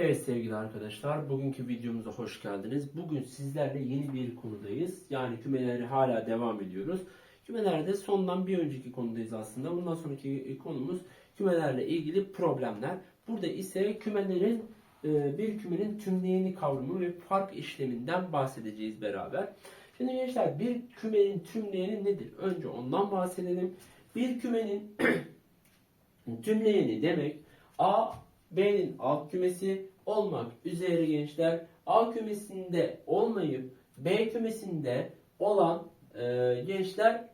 Evet sevgili arkadaşlar, bugünkü videomuza hoş geldiniz. Bugün sizlerle yeni bir konudayız. Yani kümeleri hala devam ediyoruz. Kümelerde sondan bir önceki konudayız aslında. Bundan sonraki konumuz kümelerle ilgili problemler. Burada ise kümelerin e, bir kümenin tümleyeni kavramı ve fark işleminden bahsedeceğiz beraber. Şimdi gençler bir kümenin tümleyeni nedir? Önce ondan bahsedelim. Bir kümenin tümleyeni demek A B'nin alt kümesi olmak üzere gençler A kümesinde olmayıp B kümesinde olan e, gençler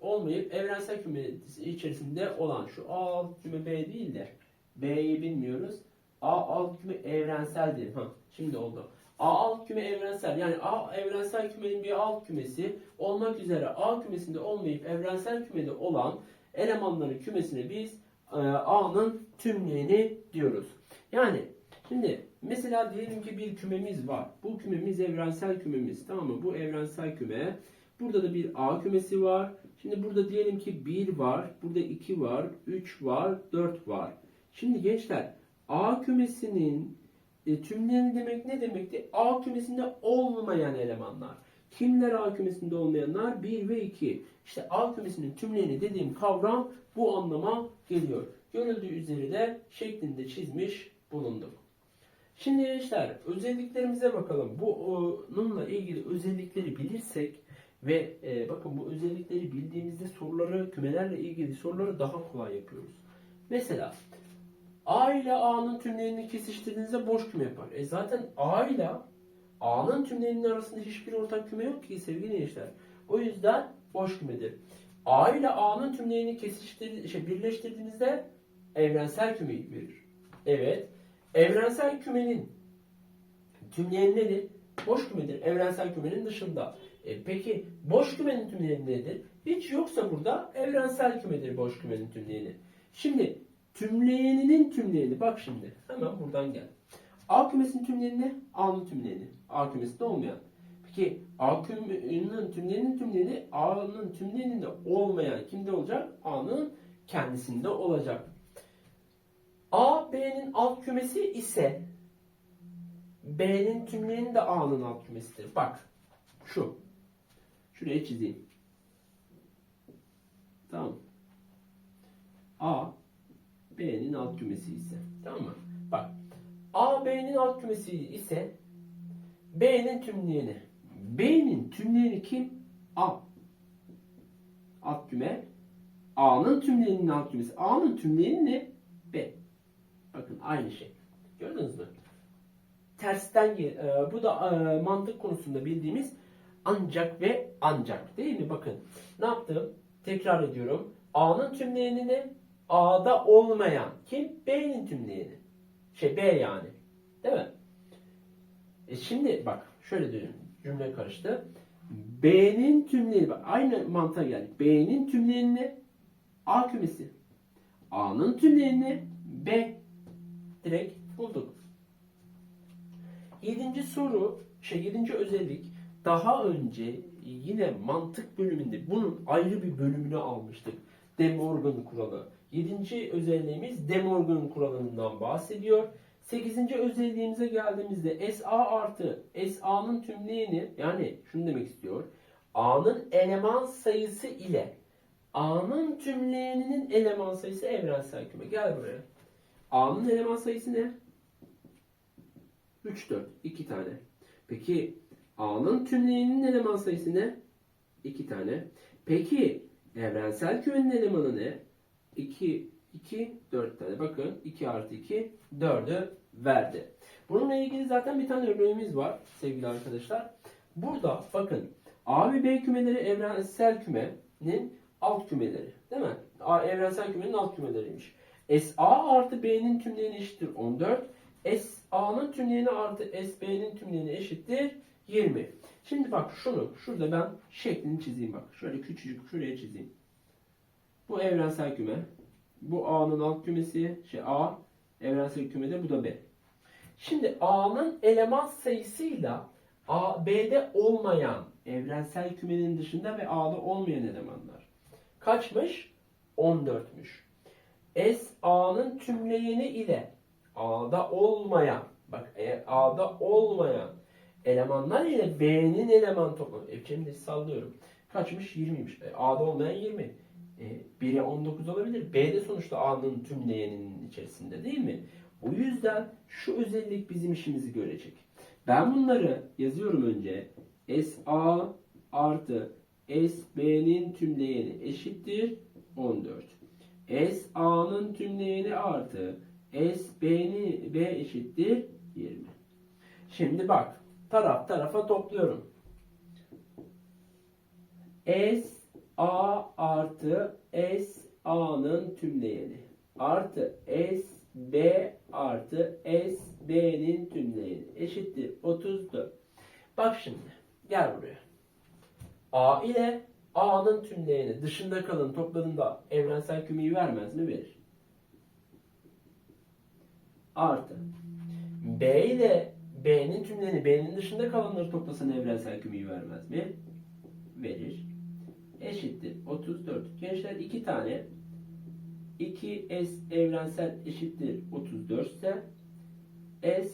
olmayıp evrensel küme içerisinde olan şu A alt küme B değil de B'yi bilmiyoruz. A alt küme evrenseldir. Ha, şimdi oldu. A alt küme evrensel yani A evrensel kümenin bir alt kümesi olmak üzere A kümesinde olmayıp evrensel kümede olan elemanların kümesine biz e, A'nın tümleyeni diyoruz. Yani şimdi mesela diyelim ki bir kümemiz var. Bu kümemiz evrensel kümemiz. Tamam mı? Bu evrensel küme. Burada da bir A kümesi var. Şimdi burada diyelim ki 1 var. Burada 2 var. 3 var. 4 var. Şimdi gençler A kümesinin e, tümleyeni demek ne demekti? A kümesinde olmayan elemanlar. Kimler A kümesinde olmayanlar? 1 ve 2. İşte A kümesinin tümleyeni dediğim kavram bu anlama geliyor. Görüldüğü üzere de şeklinde çizmiş bulunduk. Şimdi gençler özelliklerimize bakalım. Bununla ilgili özellikleri bilirsek ve e, bakın bu özellikleri bildiğimizde soruları, kümelerle ilgili soruları daha kolay yapıyoruz. Mesela A ile A'nın tümleyenini kesiştirdiğinizde boş küme yapar. E zaten A ile A'nın tümleyeninin arasında hiçbir ortak küme yok ki sevgili gençler. O yüzden boş kümedir. A ile A'nın tümleyeni kesiştir, şey, birleştirdiğinizde evrensel kümeyi verir. Evet. Evrensel kümenin tümleyeni nedir? Boş kümedir. Evrensel kümenin dışında. E, peki boş kümenin tümleyeni nedir? Hiç yoksa burada evrensel kümedir boş kümenin tümleyeni. Şimdi tümleyeninin tümleyeni bak şimdi hemen buradan gel. A kümesinin tümleyeni ne? A'nın tümleyeni. A kümesinde olmayan. Peki A kümenin tümleyenin tümleyeni A'nın tümleyeninde olmayan kimde olacak? A'nın kendisinde olacak. A B'nin alt kümesi ise B'nin tümleyeni de A'nın alt kümesidir. Bak şu. Şuraya çizeyim. Tamam. A B'nin alt kümesi ise. Tamam mı? Bak. A B'nin alt kümesi ise B'nin tümleyeni. B'nin tümleyeni kim? A. Alt küme. A'nın tümleyeninin alt kümesi. A'nın tümleyeni ne? Bakın aynı şey. Gördünüz mü? Tersten e, bu da e, mantık konusunda bildiğimiz ancak ve ancak değil mi? Bakın ne yaptım? Tekrar ediyorum. A'nın tümleyeni ne? A'da olmayan kim? B'nin tümleyeni. Şey B yani. Değil mi? E şimdi bak şöyle diyorum. Cümle karıştı. B'nin tümleyeni bak aynı mantığa geldik. B'nin tümleyeni? A kümesi. A'nın tümleyeni? B. Direkt bulduk. Yedinci soru, şey yedinci özellik daha önce yine mantık bölümünde bunun ayrı bir bölümünü almıştık. De Morgan kuralı. Yedinci özelliğimiz De Morgan kuralından bahsediyor. Sekizinci özelliğimize geldiğimizde SA artı SA'nın tümleyeni yani şunu demek istiyor. A'nın eleman sayısı ile A'nın tümleyeninin eleman sayısı evrensel küme. Gel buraya. A'nın eleman sayısı ne? 3, 4. 2 tane. Peki A'nın tümleyeninin eleman sayısı ne? 2 tane. Peki evrensel kümenin elemanı ne? 2, 2, 4 tane. Bakın 2 artı 2, 4'ü verdi. Bununla ilgili zaten bir tane örneğimiz var sevgili arkadaşlar. Burada bakın A ve B kümeleri evrensel kümenin alt kümeleri. Değil mi? A evrensel kümenin alt kümeleriymiş. SA artı B'nin tümleyeni eşittir 14. SA'nın tümleyeni artı SB'nin tümleyeni eşittir 20. Şimdi bak şunu şurada ben şeklini çizeyim bak. Şöyle küçücük şuraya çizeyim. Bu evrensel küme. Bu A'nın alt kümesi. Şey A evrensel kümede bu da B. Şimdi A'nın eleman sayısıyla A, B'de olmayan evrensel kümenin dışında ve A'da olmayan elemanlar. Kaçmış? 14'müş. S A'nın tümleyeni ile A'da olmayan bak eğer A'da olmayan elemanlar ile B'nin eleman toplamı. E, şimdi sallıyorum. Kaçmış? 20'ymiş. E, A'da olmayan 20. E, 1'e 19 olabilir. B de sonuçta A'nın tümleyeninin içerisinde değil mi? O yüzden şu özellik bizim işimizi görecek. Ben bunları yazıyorum önce. SA artı SB'nin tümleyeni eşittir 14. SA'nın tümleyeni artı SB'nin B eşittir 20. Şimdi bak taraf tarafa topluyorum. S A artı S A'nın tümleyeni artı S B artı S B'nin tümleyeni eşittir 34. Bak şimdi gel buraya. A ile A'nın tümleyeni dışında kalın topladığında evrensel kümeyi vermez mi? Verir. Artı. B ile B'nin tümleyeni B'nin dışında kalanları toplasan evrensel kümeyi vermez mi? Verir. Eşittir 34. Gençler iki tane 2S evrensel eşittir 34 ise S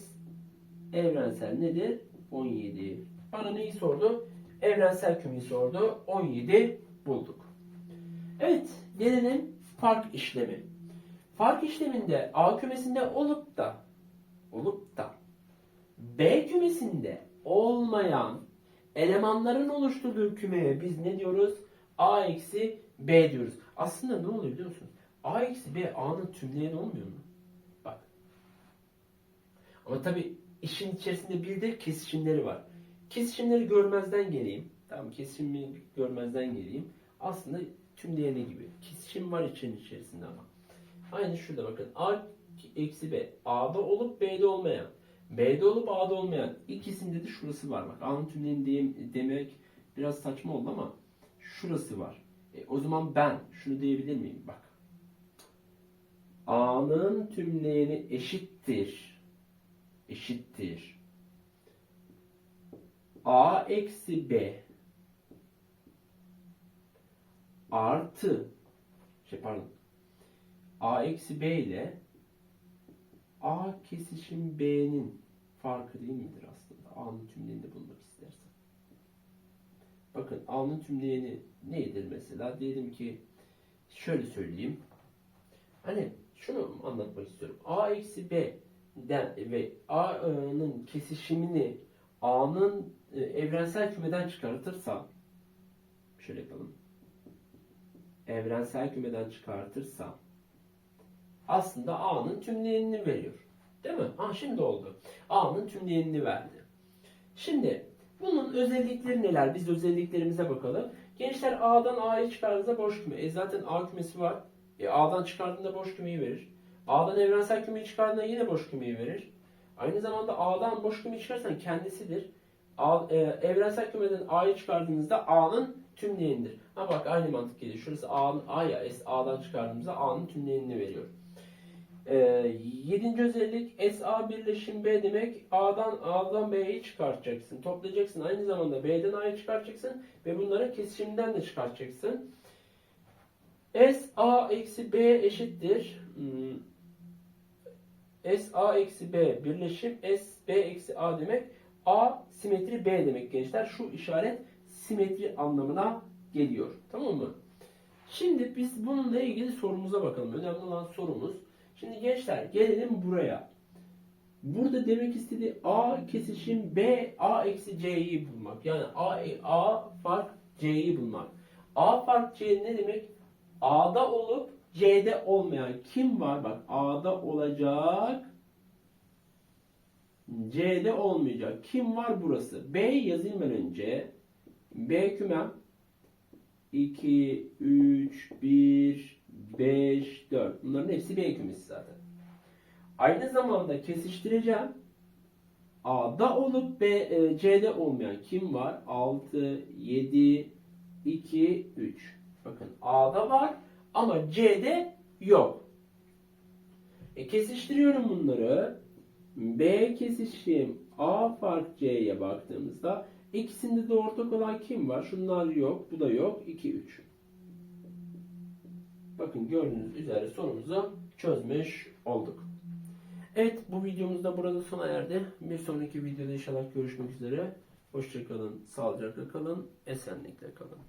evrensel nedir? 17. Bana neyi sordu? Evrensel kümeyi sordu. 17 bulduk. Evet, gelelim fark işlemi. Fark işleminde A kümesinde olup da olup da B kümesinde olmayan elemanların oluşturduğu kümeye biz ne diyoruz? A eksi B diyoruz. Aslında ne oluyor biliyor musunuz? A eksi B A'nın tümleyeni olmuyor mu? Bak. Ama tabi işin içerisinde bir de kesişimleri var. Kesişimleri görmezden geleyim. Tamam kesişimi görmezden geleyim. Aslında tümleyeni gibi. Kesişim var için içerisinde ama. Aynı şurada bakın. A eksi B. A'da olup B'de olmayan. B'de olup A'da olmayan. İkisinde de şurası var. Bak A'nın tümleyeni demek biraz saçma oldu ama şurası var. E, o zaman ben şunu diyebilir miyim? Bak. A'nın tümleyeni eşittir. Eşittir. A eksi B artı şey pardon A eksi B ile A kesişim B'nin farkı değil midir aslında? A'nın tümleyeni de bulmak istersen. Bakın A'nın tümleyeni nedir mesela? Diyelim ki şöyle söyleyeyim. Hani şunu anlatmak istiyorum. A eksi B'den ve A'nın kesişimini A'nın e, evrensel kümeden çıkartırsam şöyle yapalım. Evrensel kümeden çıkartırsam aslında A'nın tümleyenini veriyor. Değil mi? Ha şimdi oldu. A'nın tümleyenini verdi. Şimdi bunun özellikleri neler? Biz özelliklerimize bakalım. Gençler A'dan A'yı çıkardığında boş küme. E zaten A kümesi var. E A'dan çıkardığında boş kümeyi verir. A'dan evrensel kümeyi çıkardığında yine boş kümeyi verir. Aynı zamanda A'dan boş kümeyi çıkarsan kendisidir. E, evrensel kümeden A'yı çıkardığınızda A'nın tümleyenidir. Ha bak aynı mantık geliyor. Şurası A'nın A ya S A'dan çıkardığımızda A'nın tümleyenini veriyor. E, yedinci özellik SA birleşim B demek A'dan A'dan B'yi çıkartacaksın. Toplayacaksın. Aynı zamanda B'den A'yı çıkartacaksın ve bunları kesişimden de çıkartacaksın. S A eksi B eşittir. Hmm. S A eksi B birleşim S B eksi A demek. A simetri B demek gençler. Şu işaret simetri anlamına geliyor. Tamam mı? Şimdi biz bununla ilgili sorumuza bakalım. Önemli olan sorumuz. Şimdi gençler gelelim buraya. Burada demek istediği A kesişim B A eksi C'yi bulmak. Yani A, A fark C'yi bulmak. A fark C ne demek? A'da olup C'de olmayan kim var? Bak A'da olacak C'de olmayacak. Kim var burası? B yazayım önce. B kümem 2, 3, 1, 5, 4. Bunların hepsi B kümesi zaten. Aynı zamanda kesiştireceğim. A'da olup B, e, C'de olmayan kim var? 6, 7, 2, 3. Bakın A'da var ama C'de yok. E, kesiştiriyorum bunları. B kesişim A fark C'ye baktığımızda ikisinde de ortak olan kim var? Şunlar yok, bu da yok. 2, 3. Bakın gördüğünüz üzere sorumuzu çözmüş olduk. Evet bu videomuz da burada sona erdi. Bir sonraki videoda inşallah görüşmek üzere. Hoşçakalın, sağlıcakla kalın, esenlikle kalın.